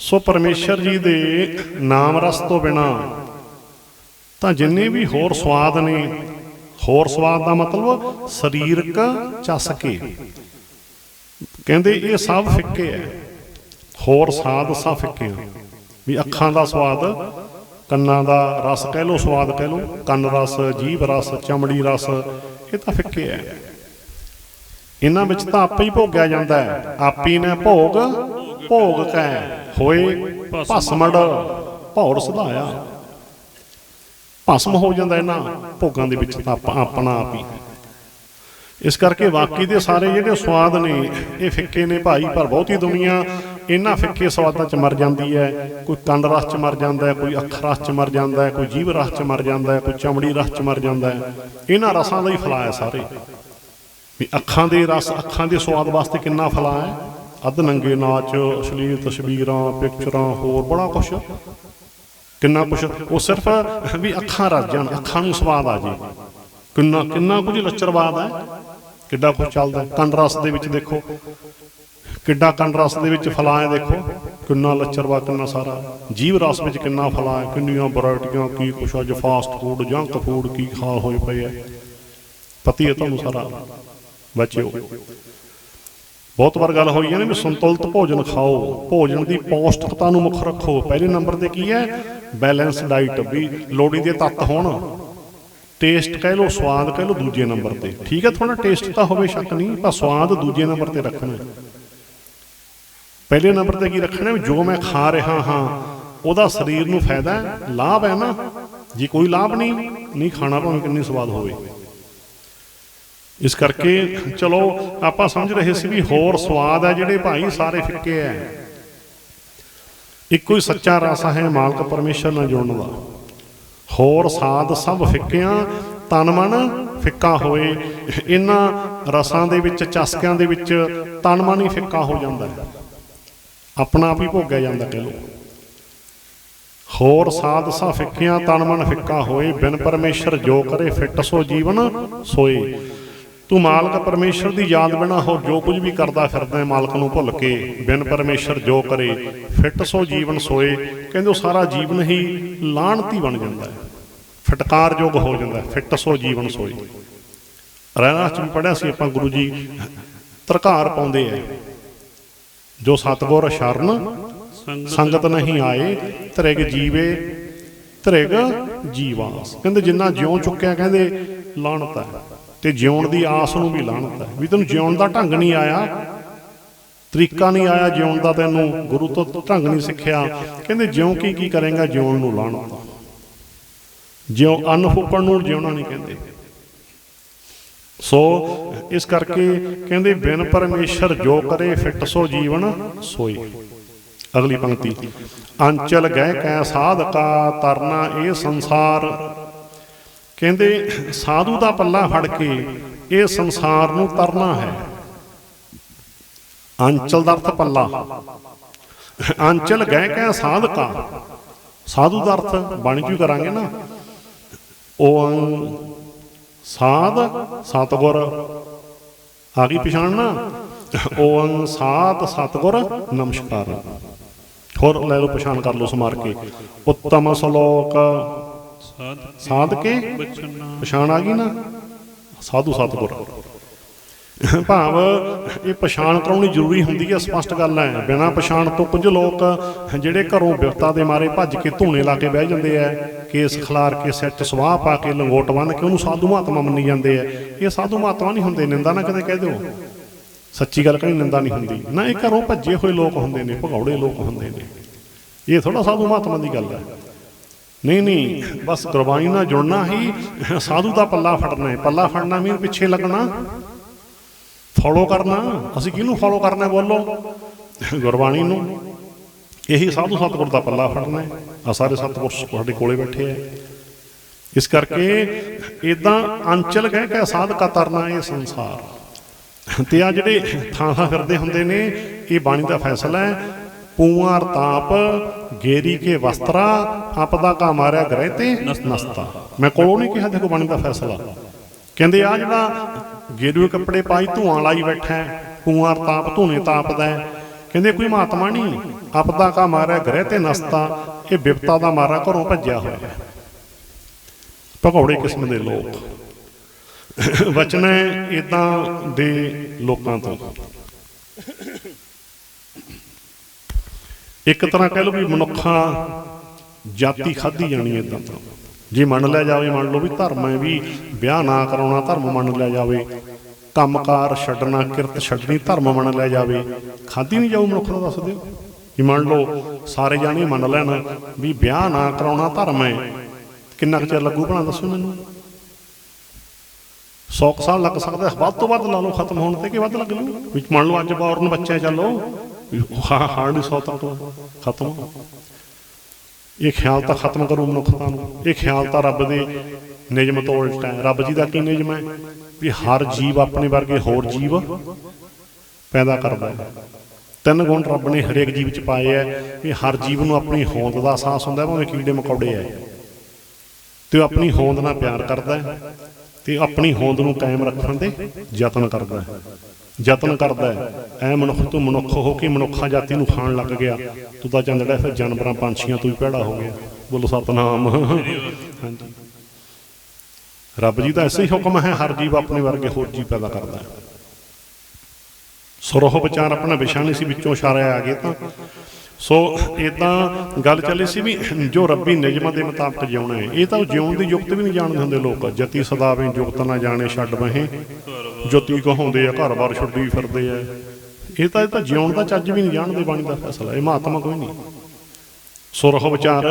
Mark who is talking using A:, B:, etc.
A: ਸੋ ਪਰਮੇਸ਼ਰ ਜੀ ਦੇ ਨਾਮ ਰਸ ਤੋਂ ਬਿਨਾ ਤਾਂ ਜਿੰਨੇ ਵੀ ਹੋਰ ਸਵਾਦ ਨੇ, ਹੋਰ ਸਵਾਦ ਦਾ ਮਤਲਬ ਸਰੀਰਕ ਚਸਕੇ ਕਹਿੰਦੇ ਇਹ ਸਭ ਫਿੱਕੇ ਹੈ ਹੋਰ ਸਾਦ ਸਭ ਫਿੱਕੇ ਵੀ ਅੱਖਾਂ ਦਾ ਸਵਾਦ, ਕੰਨਾਂ ਦਾ ਰਸ ਕਹਿ ਲੋ ਸਵਾਦ ਕਹਿ ਲੋ ਕੰਨ ਰਸ, ਜੀਭ ਰਸ, ਚਮੜੀ ਰਸ, ਇਹ ਤਾਂ ਫਿੱਕੇ ਹੈ ਇਹਨਾਂ ਵਿੱਚ ਤਾਂ ਆਪੇ ਹੀ ਭੋਗਿਆ ਜਾਂਦਾ ਹੈ ਆਪੀ ਨੇ ਭੋਗ ਭੋਗ ਕੈ। ਹੋਏ ਭਸਮੜ, ਭੌਰ ਸੁਧਾਇਆ ਭਸਮ ਹੋ ਜਾਂਦਾ ਇਹਨਾਂ ਭੋਗਾਂ ਦੇ ਵਿੱਚ ਤਾਂ ਆਪਾਂ ਆਪਣਾ ਆਪ ਹੀ। ਇਸ ਕਰਕੇ ਵਾਕਈ ਦੇ ਸਾਰੇ ਜਿਹੜੇ ਸਵਾਦ ਨੇ, ਇਹ ਫਿੱਕੇ ਨੇ ਭਾਈ, ਪਰ ਬਹੁਤੀ ਦੁਨੀਆ ਇਹਨਾਂ ਫਿੱਕੇ ਸਵਾਦਾਂ 'ਚ ਮਰ ਜਾਂਦੀ ਹੈ। ਕੋਈ ਕੰਡ ਰਸ 'ਚ ਮਰ ਜਾਂਦਾ ਹੈ, ਕੋਈ ਅੱਖ ਰਸ 'ਚ ਮਰ ਜਾਂਦਾ ਹੈ, ਕੋਈ ਜੀਵ ਰਸ 'ਚ ਮਰ ਜਾਂਦਾ ਹੈ, ਕੋਈ ਚਮੜੀ ਰਸ 'ਚ ਮਰ ਜਾਂਦਾ ਹੈ। ਇਹਨਾਂ ਰਸਾਂ ਦਾ ਹੀ ਫਲਾ ਹੈ ਸਾਰੇ। ਵੀ ਅੱਖਾਂ ਦੇ ਰਸ, ਅੱਖਾਂ ਦੇ ਸਵਾਦ ਵਾਸਤੇ ਕਿੰਨਾ ਫਲਾ ਹੈ। ਅੱਧ ਨੰਗੇ ਨਾਚ, ਅਸ਼ਲੀਲ ਤਸਵੀਰਾਂ, ਪਿਕਚਰਾਂ, ਹੋਰ ਬੜਾ ਕੁਛ। ਕਿੰਨਾ ਕੁਛ। ਉਹ ਸਿਰਫ ਵੀ ਅੱਖਾਂ ਰਸ ਜਾਣ, ਅੱਖਾਂ ਨੂੰ ਸਵਾਦ ਆ ਜੇ। ਕਿੰਨਾ ਕਿੰਨਾ ਕੁਝ ਲੱਚਰਵਾਦ ਹੈ। ਕਿੱਡਾ ਕੁਝ ਚੱਲਦਾ ਹੈ। ਕੰਨ ਰਸ ਦੇ ਵਿੱਚ ਦੇਖੋ। ਕਿੱਡਾ ਕੰਨ ਰਸ ਦੇ ਵਿੱਚ ਫਲਾ ਹੈ, ਦੇਖੋ। ਕਿੰਨਾ ਲੱਚਰਵਾ, ਕਿੰਨਾ ਸਾਰਾ। ਜੀਵ ਰਸ ਵਿੱਚ ਕਿੰਨਾ ਫਲਾ ਕਿੰਨੀਆਂ ਵੈਰਾਈਟੀਆਂ ਕੀ ਕੁਛ ਅੱਜ ਫਾਸਟ ਫੂਡ ਜੰਕ ਫੂਡ ਕੀ ਖਾ ਹੋਏ ਪਏ ਹੈ ਪਤੀ ਹੈ ਤੁਹਾਨੂੰ ਸਾਰਾ। ਬਚਿਓ। ਬਹੁਤ ਵਾਰ ਗੱਲ ਹੋਈ ਹੈ ਨਾ ਵੀ ਸੰਤੁਲਿਤ ਭੋਜਨ ਖਾਓ, ਭੋਜਨ ਦੀ ਪੌਸ਼ਟਿਕਤਾ ਨੂੰ ਮੁੱਖ ਰੱਖੋ। ਪਹਿਲੇ ਨੰਬਰ ਤੇ ਕੀ ਹੈ? ਬੈਲੈਂਸ ਡਾਈਟ ਵੀ ਲੋੜੀ ਦੇ ਤੱਤ ਹੋਣ। ਟੇਸਟ ਕਹਿ ਲਓ, ਸਵਾਦ ਕਹਿ ਲਓ ਦੂਜੇ ਨੰਬਰ ਤੇ। ਠੀਕ ਹੈ ਥੋੜਾ ਟੇਸਟ ਤਾਂ ਹੋਵੇ ਸ਼ੱਕ ਨਹੀਂ, ਪਰ ਸਵਾਦ ਦੂਜੇ ਨੰਬਰ ਤੇ ਰੱਖਣਾ। ਪਹਿਲੇ ਨੰਬਰ ਤੇ ਕੀ ਰੱਖਣਾ ਵੀ ਜੋ ਮੈਂ ਖਾ ਰਿਹਾ ਹਾਂ, ਉਹਦਾ ਸਰੀਰ ਨੂੰ ਫਾਇਦਾ ਹੈ। ਲਾਭ ਹੈ ਨਾ? ਜੇ ਕੋਈ ਲਾਭ ਨਹੀਂ ਨਹੀਂ ਖਾਣਾ ਭਾਵੇਂ ਕਿੰਨੀ ਸਵਾਦ ਹੋਵੇ। ਇਸ ਕਰਕੇ ਚਲੋ, ਆਪਾਂ ਸਮਝ ਰਹੇ ਸੀ ਵੀ ਹੋਰ ਸਵਾਦ ਹੈ ਜਿਹੜੇ ਭਾਈ ਸਾਰੇ ਫਿੱਕੇ ਐ ਇੱਕੋ ਹੀ ਸੱਚਾ ਰਸ ਹੈ ਮਾਲਕ ਪਰਮੇਸ਼ਰ ਨਾਲ ਜੁੜਨ ਦਾ। ਹੋਰ ਸਾਧ ਸਭ ਫਿੱਕਿਆਂ, ਤਨ ਮਨ ਫਿੱਕਾ ਹੋਏ, ਇਹਨਾਂ ਰਸਾਂ ਦੇ ਵਿੱਚ, ਚਸਕਿਆਂ ਦੇ ਵਿੱਚ ਤਨ ਮਨ ਹੀ ਫਿੱਕਾ ਹੋ ਜਾਂਦਾ ਹੈ। ਆਪਣਾ ਆਪ ਹੀ ਭੋਗਿਆ ਜਾਂਦਾ ਕਹਿ ਲੋ ਹੋਰ ਸਾਧ ਸਾ ਫਿੱਕਿਆਂ, ਤਨ ਮਨ ਫਿੱਕਾ ਹੋਏ, ਬਿਨ ਪਰਮੇਸ਼ਰ ਜੋ ਕਰੇ, ਫਿੱਟ ਸੋ ਜੀਵਨ ਸੋਏ। ਤੂੰ ਮਾਲਕ ਪਰਮੇਸ਼ਰ ਦੀ ਯਾਦ ਬਿਨਾ ਹੋਰ ਜੋ ਕੁਝ ਵੀ ਕਰਦਾ ਫਿਰਦਾ ਹੈ, ਮਾਲਕ ਨੂੰ ਭੁੱਲ ਕੇ ਬਿਨ ਪਰਮੇਸ਼ਰ ਜੋ ਕਰੇ, ਫਿੱਟ ਸੋ ਜੀਵਨ ਸੋਏ, ਕਹਿੰਦੇ ਉਹ ਸਾਰਾ ਜੀਵਨ ਹੀ ਲਾਣਤੀ ਬਣ ਜਾਂਦਾ ਹੈ। ਫਟਕਾਰਯੋਗ ਹੋ ਜਾਂਦਾ ਫਿੱਟ ਸੋ ਜੀਵਨ ਸੋਏ। ਰਹਿਣਾ ਚ ਵੀ ਪੜਿਆ ਸੀ ਆਪਾਂ ਗੁਰੂ ਜੀ ਤਰਕਾਰ ਪਾਉਂਦੇ ਐ ਜੋ ਸਤਗੁਰ ਸ਼ਰਨ, ਸੰਗਤ ਨਹੀਂ ਆਏ ਤ੍ਰਿਗ ਜੀਵੇ ਤ੍ਰਿਗ ਜੀਵਾਸ। ਕਹਿੰਦੇ ਜਿੰਨਾ ਜਿਉ ਚੁੱਕਿਆ, ਕਹਿੰਦੇ ਲਾਣਤਾ ਹੈ। ਤੇ ਜਿਉਣ ਦੀ ਆਸ ਨੂੰ ਵੀ ਲਾਣਤ ਹੈ। ਵੀ ਤੈਨੂੰ ਜਿਉਣ ਦਾ ਢੰਗ ਨਹੀਂ ਆਇਆ, ਤਰੀਕਾ ਨਹੀਂ ਆਇਆ ਜਿਉਣ ਦਾ, ਤੈਨੂੰ ਗੁਰੂ ਤੋਂ ਢੰਗ ਨਹੀਂ ਸਿੱਖਿਆ। ਕਹਿੰਦੇ ਜਿਉਂ ਕੀ ਕੀ ਕਰੇਗਾ, ਜਿਉਣ ਨੂੰ ਲਾਣਤ ਜਿਉਂ ਅੰਨ ਫੂਕਣ ਨੂੰ ਜਿਉਣਾ ਨਹੀਂ ਕਹਿੰਦੇ। ਸੋ ਇਸ ਕਰਕੇ ਕਹਿੰਦੇ, ਬਿਨ ਪਰਮੇਸ਼ਰ ਜੋ ਕਰੇ, ਫਿੱਟ ਸੋ ਜੀਵਨ ਸੋਈ ਅਗਲੀ ਪੰਕਤੀ, ਅੰਚਲ ਗਏ ਕੈ ਸਾਧਕਾ, ਤਰਨਾ ਇਹ ਸੰਸਾਰ ਕਹਿੰਦੇ, ਸਾਧੂ ਦਾ ਪੱਲਾ ਫੜ ਕੇ ਇਹ ਸੰਸਾਰ ਨੂੰ ਤਰਨਾ ਹੈ। ਅੰਚਲ ਦਾ ਅਰਥ ਪੱਲਾ। ਅੰਚਲ ਗਏ ਕੈ ਸਾਧਕਾ। ਸਾਧੂ ਦਾ ਅਰਥ ਬਣ ਕਿਉਂ ਕਰਾਂਗੇ ਨਾ। ਉਹ ਸਾਧ ਸਤਗੁਰ। ਆ ਗਈ ਪਛਾਣ ਨਾ। ਓੰ ਸਾਧ ਸਤਗੁਰ ਨਮਸਕਾਰ। ਹੋਰ ਲੈ ਲਓ ਪਛਾਣ ਕਰ ਲਓ ਸਮਾਰ ਕੇ। ਉੱਤਮ ਸ਼ਲੋਕ
B: ਸਾਧ
A: ਕੇ ਪਛਾਣ ਆ ਗਈ ਨਾ? ਸਾਧੂ ਸਤਗੁਰ। ਭਾਵ ਇਹ ਪਛਾਣ ਕਰਾਉਣੀ ਜ਼ਰੂਰੀ ਹੁੰਦੀ ਹੈ ਸਪਸ਼ਟ ਗੱਲ ਹੈ ਬਿਨਾਂ ਪਛਾਣ ਤੋਂ ਕੁਝ ਲੋਕ ਜਿਹੜੇ ਘਰੋਂ ਬਿਪਤਾ ਦੇ ਮਾਰੇ ਭੱਜ ਕੇ ਧੂਣੇ ਲਾ ਕੇ ਬਹਿ ਜਾਂਦੇ ਆ ਕੇਸ ਖਿਲਾਰ ਕੇ ਸਿਰ 'ਚ ਸਵਾਹ ਪਾ ਕੇ ਲੰਗੋਟ ਬੰਨ ਕੇ ਉਹਨੂੰ ਸਾਧੂ ਮਹਾਤਮਾ ਮੰਨੀ ਜਾਂਦੇ ਆ। ਇਹ ਸਾਧੂ ਮਹਾਤਮਾ ਨਹੀਂ ਹੁੰਦੇ ਨਿੰਦਾ ਨਾ ਕਦੇ ਕਹਿ ਦਿਓ। ਸੱਚੀ ਗੱਲ ਕਹੀ ਨਿੰਦਾ ਨਹੀਂ ਹੁੰਦੀ। ਨਾ ਇਹ ਘਰੋਂ ਭੱਜੇ ਹੋਏ ਲੋਕ ਹੁੰਦੇ ਨੇ ਭਗੌੜੇ ਲੋਕ ਹੁੰਦੇ ਨੇ। ਇਹ ਥੋੜਾ ਸਾਧੂ ਮਹਾਤਮਾ ਦੀ ਗੱਲ ਹੈ ਨਹੀਂ ਨਹੀਂ, ਬਸ ਗੁਰਬਾਣੀ ਨਾਲ ਜੁੜਨਾ ਹੀ, ਸਾਧੂ ਦਾ ਪੱਲਾ ਫੜਨਾ ਹੈ। ਪੱਲਾ ਫੜਨਾ ਮੀਨ ਪਿੱਛੇ ਲੱਗਣਾ। ਫੋਲੋ ਕਰਨਾ। ਅਸੀਂ ਕਿਹਨੂੰ ਫੋਲੋ ਕਰਨਾ ਬੋਲੋ? ਗੁਰਬਾਣੀ ਨੂੰ। ਇਹੀ ਸਾਧੂ ਸਤਿਗੁਰ ਦਾ ਪੱਲਾ ਫੜਨਾ ਹੈ। ਆ ਸਾਰੇ ਸਤਿਗੁਰ ਤੁਹਾਡੇ ਕੋਲੇ ਬੈਠੇ ਆ ਇਸ ਕਰਕੇ ਇਦਾਂ ਅੰਚਲ ਕਹਿ ਕੇ ਸਾਧਕਾ ਤਰਨਾ ਇਹ ਸੰਸਾਰ। ਤੇ ਆ ਜਿਹੜੇ ਥਾਂ ਥਾਂ ਫਿਰਦੇ ਹੁੰਦੇ ਨੇ, ਇਹ ਬਾਣੀ ਦਾ ਫੈਸਲਾ ਹੈ। ਪੂਆਰ ਤਾਪ, ਗੇਰੀ ਕੇ ਵਸਤਰਾ ਆਪਦਾ ਕਾ ਮਾਰਿਆ ਗ੍ਰਹਿ ਤੇ ਨਸਤਾ। ਮੈਂ ਕੋਲੋਂ ਨਹੀਂ ਕਿਹਾ ਦੇਖੋ ਬਾਣੀ ਫੈਸਲਾ। ਕਹਿੰਦੇ ਆ ਜਿਹੜਾ ਗੇਰੂਏ ਕੱਪੜੇ ਪਾਈ ਧੂਆਂ ਲਾਈ ਬੈਠਾ ਹੈ ਪੂਆਰ ਧੂਨੇ ਤਾਪਦਾ ਕਹਿੰਦੇ ਕੋਈ ਮਹਾਤਮਾ ਨਹੀਂ ਆਪਦਾ ਕਾ ਮਾਰਿਆ ਗ੍ਰਹਿ ਤੇ ਨਸਤਾ, ਇਹ ਵਿਪਤਾ ਦਾ ਮਾਰਾ ਘਰੋਂ ਭੱਜਿਆ ਹੋਇਆ ਭਗੌੜੇ ਕਿਸਮ ਦੇ ਲੋਕ। ਵਚਨ ਹੈ ਇਦਾਂ ਦੇ ਲੋਕਾਂ ਤੋਂ। ਇੱਕ ਤਰ੍ਹਾਂ ਕਹਿ ਲਓ ਵੀ ਮਨੁੱਖਾਂ ਜਾਤੀ ਖਾਧੀ ਜਾਣੀ ਇਦਾਂ ਤਾਂ ਜੇ ਮੰਨ ਲਿਆ ਜਾਵੇ, ਮੰਨ ਲਓ ਵੀ ਧਰਮ ਹੈ ਵੀ ਵਿਆਹ ਨਾ ਕਰਾਉਣਾ, ਧਰਮ ਮੰਨ ਲਿਆ ਜਾਵੇ, ਕੰਮਕਾਰ ਛੱਡਣਾ, ਕਿਰਤ ਛੱਡਣੀ, ਧਰਮ ਮੰਨ ਲਿਆ ਜਾਵੇ, ਖਾਧੀ ਨਹੀਂ ਜਾਊ ਮਨੁੱਖ ਦਾ ਦੱਸ ਦਿਓ। ਜੇ ਮੰਨ ਲਓ ਸਾਰੇ ਜਾਣੇ ਮੰਨ ਲੈਣ ਵੀ ਵਿਆਹ ਨਾ ਕਰਾਉਣਾ ਧਰਮ ਹੈ, ਕਿੰਨਾ ਕੁ ਚਿਰ ਲੱਗੂ ਭਲਾ ਦੱਸੋ ਮੈਨੂੰ? 100 ਕੁ ਸਾਲ ਲੱਗ ਸਕਦਾ, ਵੱਧ ਤੋਂ ਵੱਧ ਲਾ ਲਓ, ਖਤਮ ਹੋਣ ਤੇ ਕਿ ਵੱਧ ਲੱਗ ਲੂ ਵੀ ਮੰਨ ਲਓ ਅੱਜ ਬੌਰਨ ਬੱਚੇ ਚੱਲੋ ਹਾਂ ਹਾਂ ਨਹੀਂ 100 ਤੱਕ ਖਤਮ ਇਹ ਖਿਆਲ ਤਾਂ ਖਤਮ ਕਰੂ ਮਨੁੱਖਤਾ ਨੂੰ। ਇਹ ਖਿਆਲ ਤਾਂ ਰੱਬ ਦੇ ਨਿਯਮ ਤੋਂ ਉਲਟਾ ਹੈ। ਰੱਬ ਜੀ ਦਾ ਕੀ ਨਿਯਮ ਹੈ? ਵੀ ਹਰ ਜੀਵ ਆਪਣੇ ਵਰਗੇ ਹੋਰ ਜੀਵ ਪੈਦਾ ਕਰਦਾ ਹੈ। ਤਿੰਨ ਗੁਣ ਰੱਬ ਨੇ ਹਰੇਕ ਜੀਵ ਚ ਪਾਏ ਹੈ ਵੀ ਹਰ ਜੀਵ ਨੂੰ ਆਪਣੀ ਹੋਂਦ ਦਾ ਅਹਿਸਾਸ ਹੁੰਦਾ ਭਾਵੇਂ ਕੀੜੇ ਮਕੌੜੇ ਹੈ। ਤੇ ਉਹ ਆਪਣੀ ਹੋਂਦ ਨਾਲ ਪਿਆਰ ਕਰਦਾ ਹੈ ਤੇ ਆਪਣੀ ਹੋਂਦ ਨੂੰ ਕਾਇਮ ਰੱਖਣ ਦੇ ਯਤਨ ਕਰਦਾ ਹੈ। ਯਤਨ ਕਰਦਾ ਹੈ। ਐ ਮਨੁੱਖ ਤੋਂ ਮਨੁੱਖ ਹੋ ਕੇ ਮਨੁੱਖਾ ਜਾਤੀ ਨੂੰ ਖਾਣ ਲੱਗ ਗਿਆ। ਤੂੰ ਤਾਂ ਚੰਦੜਾ ਫਿਰ ਜਾਨਵਰਾਂ, ਪੰਛੀਆਂ ਤੋਂ ਵੀ ਭੈੜਾ ਹੋ ਗਿਆ। ਬੋਲੋ ਸਤਨਾਮ। ਹਾਂਜੀ। ਰੱਬ ਜੀ ਦਾ ਐਸਾ ਹੀ ਹੁਕਮ ਹੈ, ਹਰ ਜੀਵ ਆਪਣੇ ਵਰਗੇ ਹੋਰ ਜੀ ਪੈਦਾ ਕਰਦਾ ਹੈ। ਸੁਰਹ ਵਿਚਾਰ ਆਪਣਾ ਵਿਸ਼ਾ ਨਹੀਂ ਸੀ, ਵਿੱਚੋਂ ਇਸ਼ਾਰੇ ਆ ਗਏ ਤਾਂ। ਸੋ ਇਦਾਂ ਗੱਲ ਚੱਲੀ ਸੀ ਵੀ ਜੋ ਰੱਬੀ ਨਿਯਮਾਂ ਦੇ ਮੁਤਾਬਕ ਜਿਉਣਾ ਹੈ, ਇਹ ਤਾਂ ਉਹ ਜਿਉਣ ਦੀ ਯੁਕਤ ਵੀ ਨਹੀਂ ਜਾਣਦੇ ਹੁੰਦੇ ਲੋਕ। ਜਤੀ ਸਦਾਵੇਂ ਯੁਕਤ ਨਾ ਜਾਣੇ, ਛੱਡ ਬਹੀਂ ਜੋਤੀ ਕਹਾਉਂਦੇ ਆ ਘਰ-ਬਾਰ ਛੱਡੀ ਫਿਰਦੇ ਆ। ਇਹ ਤਾਂ ਇਹ ਤਾਂ ਜਿਉਣ ਦਾ ਚੱਜ ਵੀ ਨਹੀਂ ਜਾਣਦੇ ਬਾਣੀ ਦਾ ਫੈਸਲਾ। ਇਹ ਮਹਾਤਮਾ ਕੋਈ ਨਹੀਂ। ਸੁਰਖ ਵਿਚਾਰ